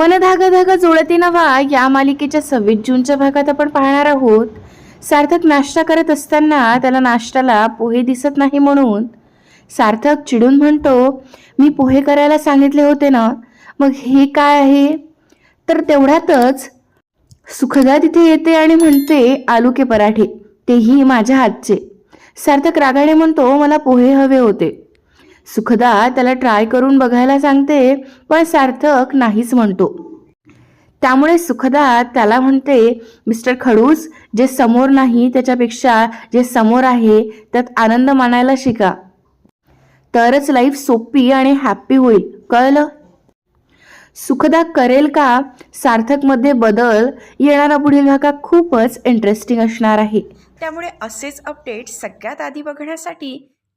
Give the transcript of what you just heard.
मन धागा धागा जुळती नवा या मालिकेच्या सव्वीस जूनच्या भागात आपण पाहणार आहोत. सार्थक नाश्ता करत असताना त्याला नाश्त्याला पोहे दिसत नाही म्हणून सार्थक चिडून म्हणतो मी पोहे करायला सांगितले होते ना मग हे काय आहे? तर तेवढ्यातच सुखदा तिथे येते आणि म्हणते आलू के पराठे तेही माझ्या हातचे. सार्थक रागाने म्हणतो मला पोहे हवे होते. सुखदा त्याला ट्राय करून बघायला सांगते पण सार्थक नाहीच म्हणतो. त्यामुळे सुखदा त्याला म्हणते मिस्टर खडूस जे समोर नाही त्याच्यापेक्षा जे समोर आहे त्यात आनंद मानायला शिका. तरच लाईफ सोपी आणि हॅप्पी होईल. कळलं? सुखदा करेल का? सार्थकमध्ये बदल येणारा पुढील भागा खूपच इंटरेस्टिंग असणार आहे. त्यामुळे असेच अपडेट सगळ्यात आधी बघण्यासाठी